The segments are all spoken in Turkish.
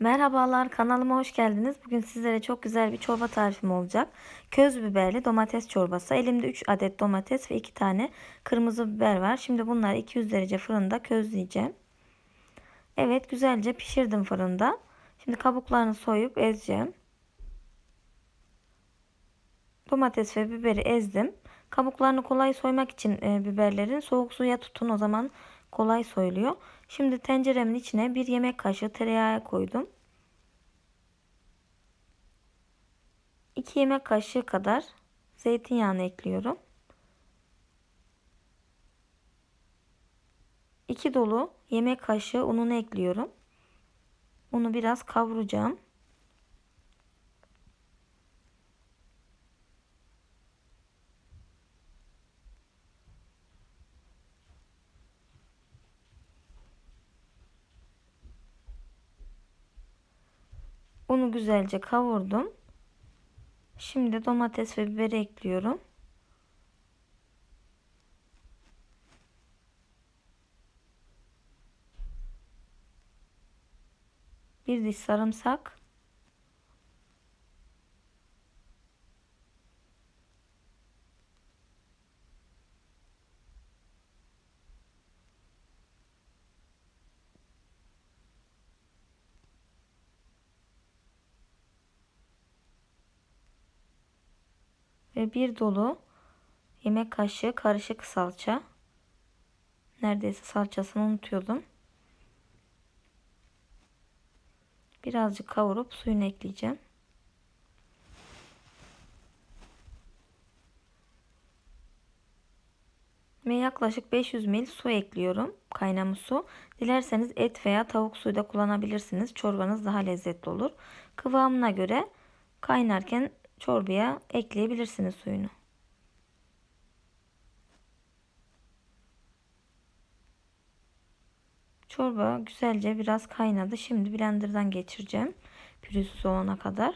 Merhabalar kanalıma hoş geldiniz. Bugün sizlere çok güzel bir çorba tarifim olacak. Köz biberli domates çorbası. Elimde 3 adet domates ve 2 tane kırmızı biber var. Şimdi bunları 200 derece fırında közleyeceğim. Evet güzelce pişirdim fırında. Şimdi kabuklarını soyup ezeceğim. Domates ve biberi ezdim. Kabuklarını kolay soymak için e, biberlerin soğuk suya tutun o zaman kolay soyuluyor. Şimdi tenceremin içine bir yemek kaşığı tereyağı koydum. 2 yemek kaşığı kadar zeytinyağını ekliyorum. 2 dolu yemek kaşığı ununu ekliyorum. Unu biraz kavuracağım. Unu güzelce kavurdum. Şimdi domates ve biberi ekliyorum. Bir diş sarımsak. Ve bir dolu yemek kaşığı karışık salça. Neredeyse salçasını unutuyordum. Birazcık kavurup suyunu ekleyeceğim. Ve yaklaşık 500 ml su ekliyorum. Kaynamış su. Dilerseniz et veya tavuk suyu da kullanabilirsiniz. Çorbanız daha lezzetli olur. Kıvamına göre kaynarken çorbaya ekleyebilirsiniz suyunu. Çorba güzelce biraz kaynadı. Şimdi blenderdan geçireceğim. Pürüzsüz olana kadar.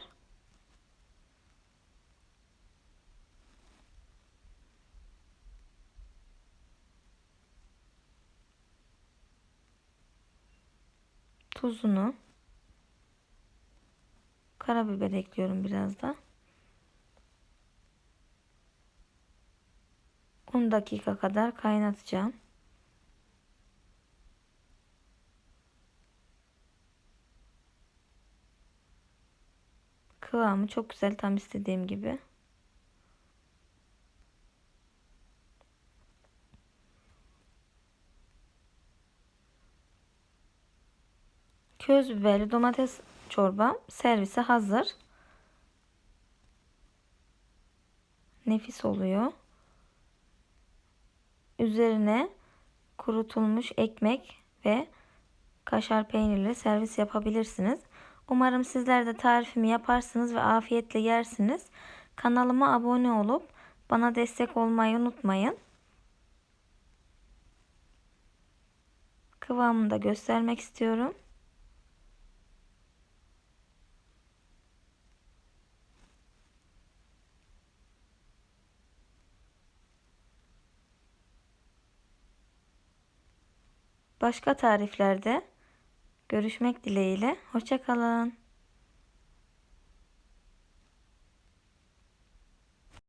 Tuzunu karabiber ekliyorum biraz da. 10 dakika kadar kaynatacağım. Kıvamı çok güzel tam istediğim gibi. Köz biberli domates çorbam servise hazır. Nefis oluyor. Üzerine kurutulmuş ekmek ve kaşar peynirle servis yapabilirsiniz. Umarım sizler de tarifimi yaparsınız ve afiyetle yersiniz. Kanalıma abone olup bana destek olmayı unutmayın. Kıvamını da göstermek istiyorum. Başka tariflerde görüşmek dileğiyle. Hoşçakalın.